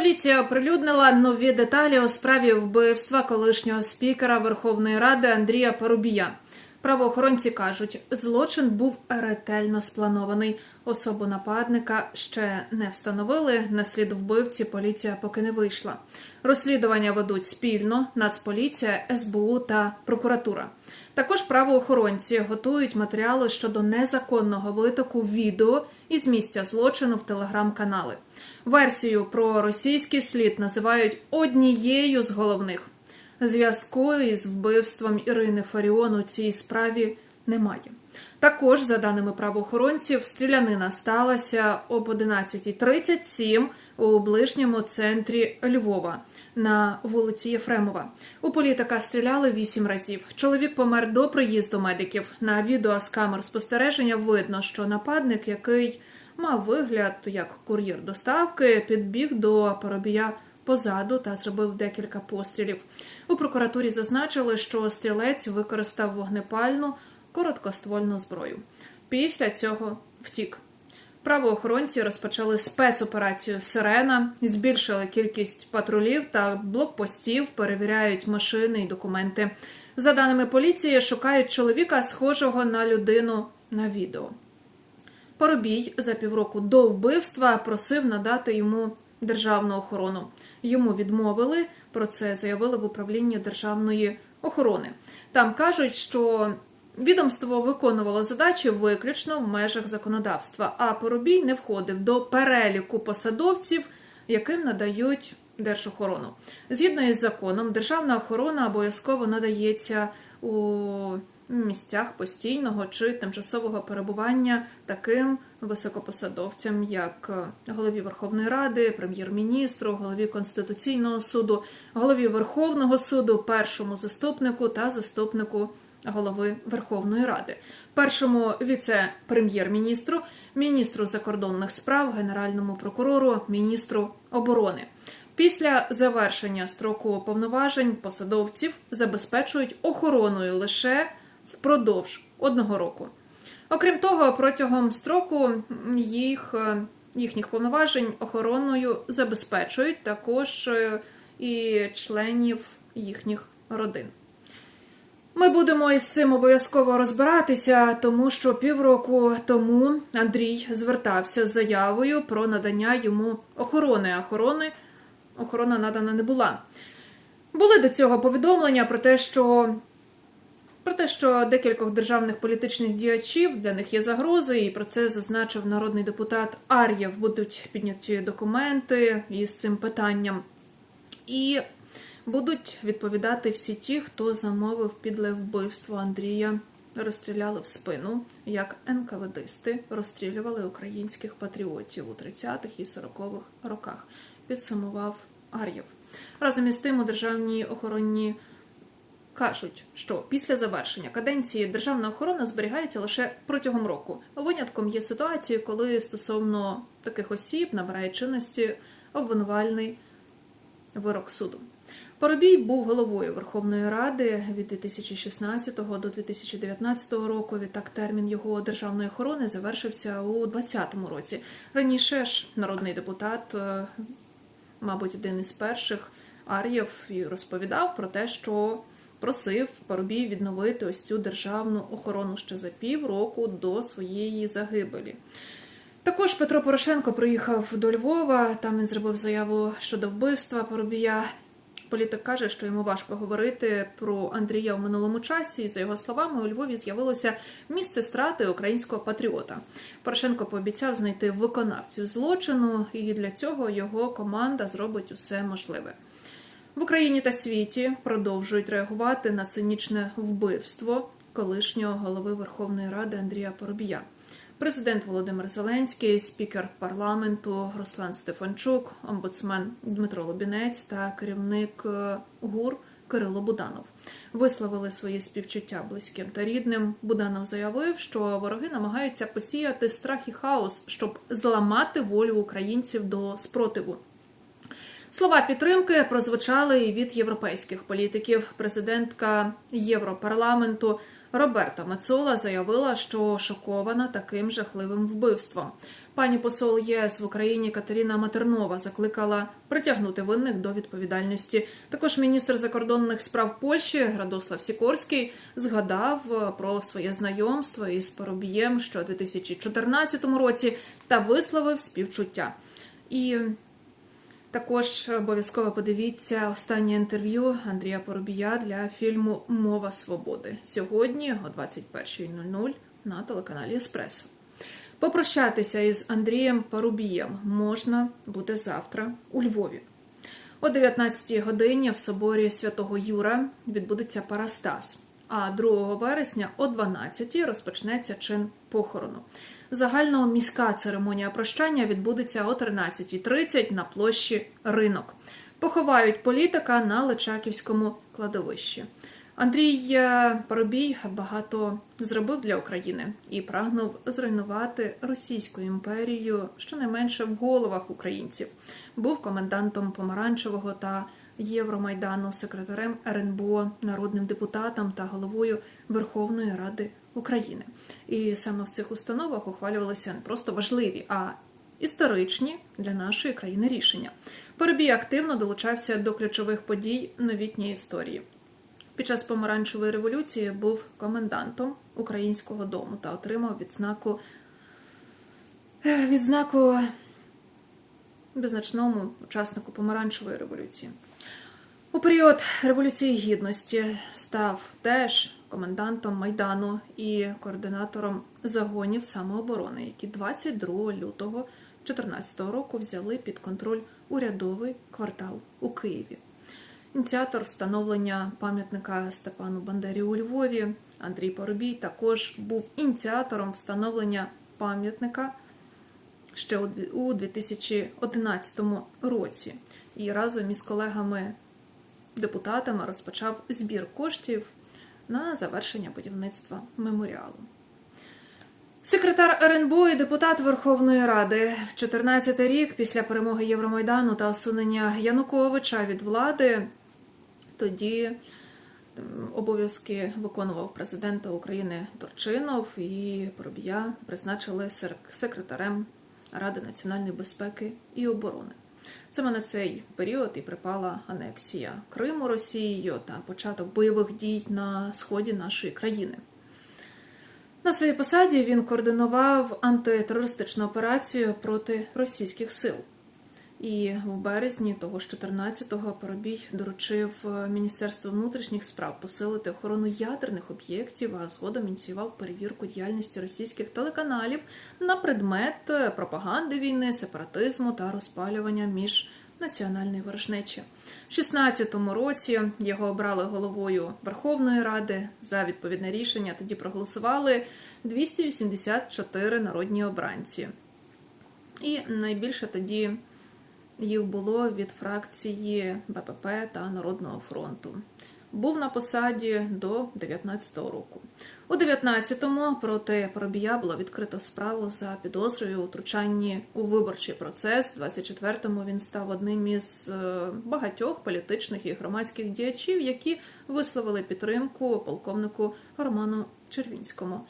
Поліція оприлюднила нові деталі у справі вбивства колишнього спікера Верховної Ради Андрія Парубія. Правоохоронці кажуть, злочин був ретельно спланований. Особу нападника ще не встановили. На слід вбивці поліція поки не вийшла. Розслідування ведуть спільно Нацполіція, СБУ та прокуратура. Також правоохоронці готують матеріали щодо незаконного витоку відео із місця злочину в телеграм-канали. Версію про російський слід називають однією з головних. Зв'язку із вбивством Ірини Фаріон у цій справі немає. Також, за даними правоохоронців, стрілянина сталася об 11.37 у ближньому центрі Львова на вулиці Єфремова. У політика стріляли вісім разів. Чоловік помер до приїзду медиків. На відео з камер спостереження видно, що нападник, який мав вигляд як кур'єр доставки, підбіг до Парубія позаду та зробив декілька пострілів. У прокуратурі зазначили, що стрілець використав вогнепальну короткоствольну зброю. Після цього втік. Правоохоронці розпочали спецоперацію Сирена, збільшили кількість патрулів та блокпостів, перевіряють машини і документи. За даними поліції, шукають чоловіка, схожого на людину на відео. Парубій за півроку до вбивства просив надати йому державну охорону. Йому відмовили. Про це заявили в управлінні державної охорони. Там кажуть, що відомство виконувало задачі виключно в межах законодавства, а Поробій не входив до переліку посадовців, яким надають держохорону. Згідно із законом, державна охорона обов'язково надається у місцях постійного чи тимчасового перебування таким високопосадовцям, як голові Верховної Ради, прем'єр-міністру, голові Конституційного суду, голові Верховного суду, першому заступнику та заступнику голови Верховної Ради, першому віце-прем'єр-міністру, міністру закордонних справ, генеральному прокурору, міністру оборони. Після завершення строку повноважень посадовців забезпечують охороною лише впродовж одного року. Окрім того, протягом строку їх, їхніх повноважень охороною забезпечують також е, і членів їхніх родин. Ми будемо із цим обов'язково розбиратися, тому що півроку тому Андрій звертався з заявою про надання йому охорони. Охорони охорона надана не була. Були до цього повідомлення про те, що про те, що декількох державних політичних діячів для них є загрози, і про це зазначив народний депутат Ар'єв. Будуть підняті документи із цим питанням. І будуть відповідати всі ті, хто замовив підле вбивство Андрія. Розстріляли в спину, як НКВДисти розстрілювали українських патріотів у 30-х і 40-х роках. Підсумував Ар'єв. Разом із тим у державній охоронні кажуть, що після завершення каденції державна охорона зберігається лише протягом року. Винятком є ситуації, коли стосовно таких осіб набирає чинності обвинувальний вирок суду. Парубій був головою Верховної Ради від 2016 до 2019 року. Відтак термін його державної охорони завершився у 2020 році. Раніше ж народний депутат, е, мабуть, один із перших Ар'єв розповідав про те, що просив Парубій відновити ось цю державну охорону ще за півроку до своєї загибелі. Також Петро Порошенко приїхав до Львова. Там він зробив заяву щодо вбивства Парубія. Політик каже, що йому важко говорити про Андрія в минулому часі. І за його словами, у Львові з'явилося місце страти українського патріота. Порошенко пообіцяв знайти виконавців злочину, і для цього його команда зробить усе можливе. В Україні та світі продовжують реагувати на цинічне вбивство колишнього голови Верховної Ради Андрія Поробія. Президент Володимир Зеленський, спікер парламенту Руслан Стефанчук, омбудсмен Дмитро Лобінець та керівник е, ГУР Кирило Буданов висловили свої співчуття близьким та рідним. Буданов заявив, що вороги намагаються посіяти страх і хаос, щоб зламати волю українців до спротиву. Слова підтримки прозвучали і від європейських політиків. Президентка Європарламенту Роберта Мецола заявила, що шокована таким жахливим вбивством. Пані посол єС в Україні Катерина Матернова закликала притягнути винних до відповідальності. Також міністр закордонних справ Польщі Радослав Сікорський згадав про своє знайомство із Парубієм ще у 2014 році та висловив співчуття. І також обов'язково подивіться останнє інтерв'ю Андрія Поробія для фільму Мова свободи сьогодні о 21.00 на телеканалі Еспресо. Попрощатися із Андрієм Парубієм можна буде завтра у Львові. О 19 годині в соборі Святого Юра відбудеться Парастас, а 2 вересня о 12 розпочнеться чин похорону. Загальноміська церемонія прощання відбудеться о 13.30 на площі Ринок. Поховають політика на Личаківському кладовищі. Андрій е, Парубій багато зробив для України і прагнув зруйнувати Російську імперію щонайменше в головах українців. Був комендантом помаранчевого та Євромайдану, секретарем РНБО, народним депутатом та головою Верховної Ради України. І саме в цих установах ухвалювалися не просто важливі, а історичні для нашої країни рішення. Парубій активно долучався до ключових подій новітньої історії. Під час помаранчевої революції був комендантом українського дому та отримав відзнаку е, відзнаку визначному учаснику помаранчевої революції. У період Революції Гідності став теж комендантом Майдану і координатором загонів самооборони, які 22 лютого 2014 року взяли під контроль урядовий квартал у Києві. Ініціатор встановлення пам'ятника Степану Бандері у Львові Андрій Поробій також був ініціатором встановлення пам'ятника ще у 2011 році і разом із колегами-депутатами розпочав збір коштів на завершення будівництва меморіалу. Секретар РНБО і депутат Верховної Ради в 14 рік після перемоги Євромайдану та усунення Януковича від влади тоді обов'язки виконував президента України Турчинов і Поробія призначили секретарем Ради національної безпеки і оборони. Саме на цей період і припала анексія Криму Росією та початок бойових дій на сході нашої країни. На своїй посаді він координував антитерористичну операцію проти російських сил. І в березні того ж 14-го Парубій доручив Міністерству внутрішніх справ посилити охорону ядерних об'єктів, а згодом ініціював перевірку діяльності російських телеканалів на предмет пропаганди війни, сепаратизму та розпалювання між національної ворожнечі. В 16-му році його обрали головою Верховної Ради за відповідне рішення. Тоді проголосували 284 народні обранці. І найбільше тоді їх було від фракції БПП та Народного фронту. Був на посаді до 19-го року. У 19-му проти Поробія було відкрито справу за підозрою у втручанні у виборчий процес. У 24-му він став одним із е, багатьох політичних і громадських діячів, які висловили підтримку полковнику Роману Червінському,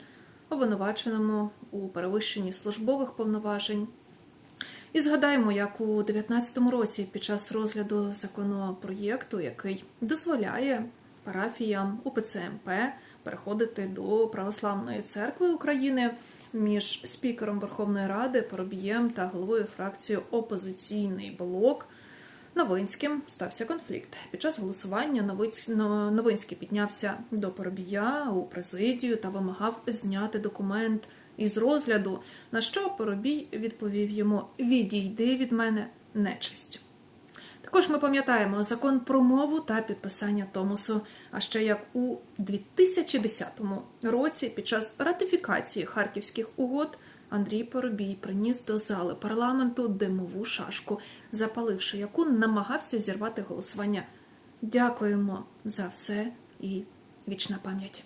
обвинуваченому у перевищенні службових повноважень. І згадаємо, як у 2019 році під час розгляду законопроєкту, який дозволяє парафіям УПЦ МП переходити до Православної церкви України між спікером Верховної Ради Поробієм та головою фракції Опозиційний блок Новинським стався конфлікт. Під час голосування Новинський піднявся до Поробія у президію та вимагав зняти документ із розгляду, на що Поробій відповів йому: Відійди від мене нечисть. Також ми пам'ятаємо закон про мову та підписання Томосу. А ще як у 2010 році, під час ратифікації харківських угод, Андрій Поробій приніс до зали парламенту димову шашку, запаливши яку намагався зірвати голосування. Дякуємо за все і вічна пам'ять.